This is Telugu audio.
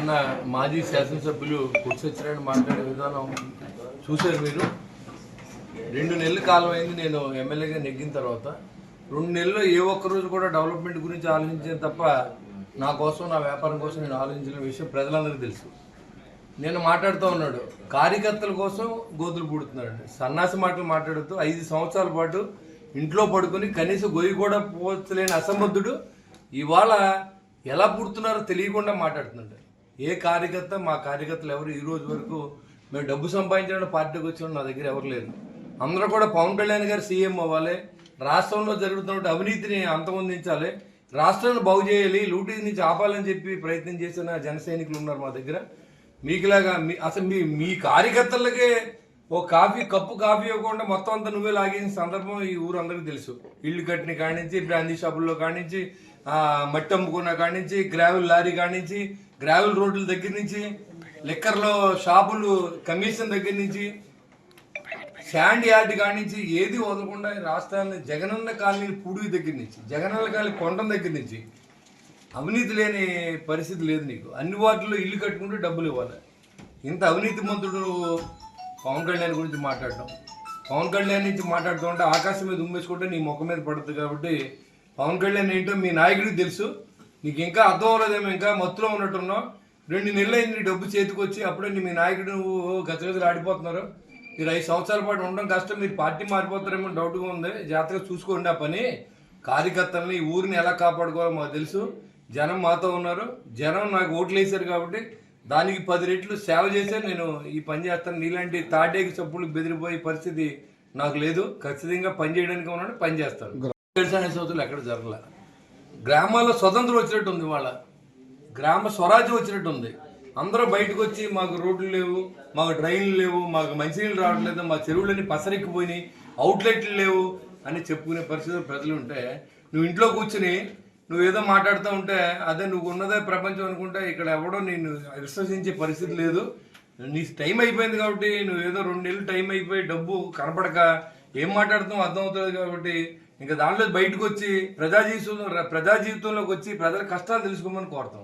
నిన్న మాజీ శాసనసభ్యులు కుర్సొచ్చినట్టు మాట్లాడే విధానం చూశారు మీరు. రెండు నెలల కాలం అయింది నేను ఎమ్మెల్యేగా నెగ్గిన తర్వాత. రెండు నెలల్లో ఏ ఒక్కరోజు కూడా డెవలప్మెంట్ గురించి ఆలోచించాను తప్ప నా కోసం నా వ్యాపారం కోసం నేను ఆలోచించిన విషయం ప్రజలందరికీ తెలుసు. నేను మాట్లాడుతూ ఉన్నాడు కార్యకర్తల కోసం గోతులు పూడుతున్నాడు సన్నాసి మాటలు మాట్లాడుతూ ఐదు సంవత్సరాల పాటు ఇంట్లో పడుకొని కనీసం గొయ్యి కూడా పోవచ్చలేని అసంబద్ధుడు ఇవాళ ఎలా పుడుతున్నారో తెలియకుండా మాట్లాడుతున్నాడు. ఏ కార్యకర్త మా కార్యకర్తలు ఎవరు ఈ రోజు వరకు మేము డబ్బు సంపాదించడానికి పార్టీకి వచ్చిన నా దగ్గర ఎవరు లేరు. అందరూ కూడా పవన్ కళ్యాణ్ గారు సీఎం అవ్వాలి. రాష్ట్రంలో జరుగుతున్న అవినీతిని అంతమొందించాలి. రాష్ట్రాన్ని బాగు చేయాలి లూటీ నుంచి ఆపాలని చెప్పి ప్రయత్నం చేసిన జన సైనికులు ఉన్నారు మా దగ్గర. మీకులాగా మీ అసలు మీ మీ కార్యకర్తలకే ఓ కాఫీ కప్పు కాఫీ ఇవ్వకుండా మొత్తం అంతా నువ్వే లాగేసిన సందర్భం ఈ ఊరు అందరికీ తెలుసు. ఇల్లు కట్టిన కానించి బ్రాందీ షాపుల్లో కానించి నుంచి మట్టి అమ్ముకున్న కానించి గ్రావెల్ లారీ కానించి గ్రావెల్ రోడ్ల దగ్గర నుంచి లిక్కర్లో షాపులు కమిషన్ దగ్గర నుంచి శాండ్ యార్డ్ కాడి నుంచి ఏది వదలకుండా రాష్ట్రాన్ని జగనన్న కాలనీ పూడి దగ్గర నుంచి జగనన్న కాలనీ కొండం దగ్గర నుంచి అవినీతి లేని పరిస్థితి లేదు నీకు. అన్ని వాటిల్లో ఇల్లు కట్టుకుంటూ డబ్బులు ఇవ్వాలి. ఇంత అవినీతి మంత్రుడు పవన్ కళ్యాణ్ గురించి మాట్లాడటం. పవన్ కళ్యాణ్ నుంచి మాట్లాడుతుంటే ఆకాశం మీద ఉమ్మేసుకుంటే నీ ముఖం మీద పడుతుంది కాబట్టి పవన్ కళ్యాణ్ ఏంటో మీ నాయకుడికి తెలుసు. నీకు ఇంకా అర్థం అవ్వలేదేమో ఇంకా మత్తులో ఉన్నట్టున్నావు. రెండు నెలలు అయింది డబ్బు చేతికి వచ్చి అప్పుడే మీ నాయకుడు నువ్వు గజగజలు ఆడిపోతున్నారు. మీరు ఐదు సంవత్సరాల పాటు ఉండడం కష్టం మీరు పార్టీ మారిపోతారేమో డౌట్గా ఉంది. జాగ్రత్తగా చూసుకోండి ఆ పని. కార్యకర్తల్ని ఈ ఊరిని ఎలా కాపాడుకోవాలో మాకు తెలుసు. జనం మాతో ఉన్నారు. జనం నాకు ఓట్లు వేశారు కాబట్టి దానికి పది రెట్లు సేవ చేసే నేను ఈ పని చేస్తాను. నీలాంటి తాటేకి చెప్పులు బెదిరిపోయే పరిస్థితి నాకు లేదు. ఖచ్చితంగా పని చేయడానికి ఉన్నాడు పని చేస్తాను వ్యవసాయ సోదరులు ఎక్కడ జరగల. గ్రామాల్లో స్వతంత్రం వచ్చినట్టు ఉంది వాళ్ళ గ్రామ స్వరాజ్యం వచ్చినట్టు ఉంది అందరూ బయటకు వచ్చి మాకు రోడ్లు లేవు మాకు డ్రైన్లు లేవు మాకు మంచినీళ్ళు రావట్లేదు మా చెరువులన్నీ పసరెక్కిపోయినాయి అవుట్లెట్లు లేవు అని చెప్పుకునే పరిస్థితులు ప్రజలు ఉంటే నువ్వు ఇంట్లో కూర్చుని నువ్వేదో మాట్లాడుతూ ఉంటే అదే నువ్వు ఉన్నదే ప్రపంచం అనుకుంటే ఇక్కడ ఎవడో నేను విశ్వసించే పరిస్థితి లేదు. నీ టైం అయిపోయింది కాబట్టి నువ్వు ఏదో రెండు నెలలు టైం అయిపోయి డబ్బు కనపడక ఏం మాట్లాడుతావు అర్థం అవుతుంది కాబట్టి ఇంకా దాంట్లో బయటకు వచ్చి ప్రజా జీవితంలో ప్రజా జీవితంలోకి వచ్చి ప్రజల కష్టాలు తెలుసుకోమని కోరుతాం.